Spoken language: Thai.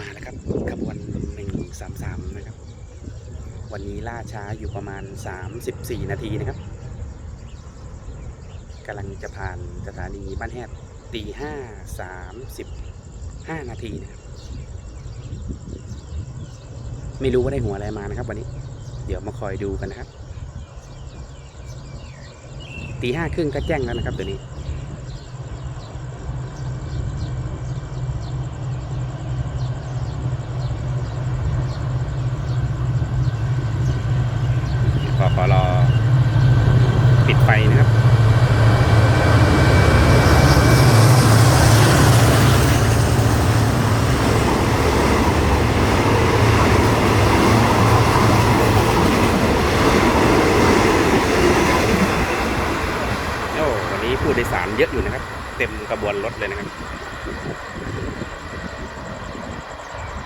มาแล้วครับขบวนหนึ่งสามสามนะครับ วันนี้ล่าช้าอยู่ประมาณ 34 นาทีนะครับกำลังจะผ่านสถานีบ้านแฮดตีห้าสามสิบห้านาทีนะครับ ไม่รู้ว่าได้หัวอะไรมานะครับ วันนี้ เดี๋ยวมาคอยดูกันนะครับตีห้าครึ่งก็แจ้งแล้วนะครับตัวนี้ ขอรอปิดไฟนะครับ โอ้วันนี้ผู้โดยสารเยอะอยู่นะครับ เต็มกระบวนรถเลยนะครับ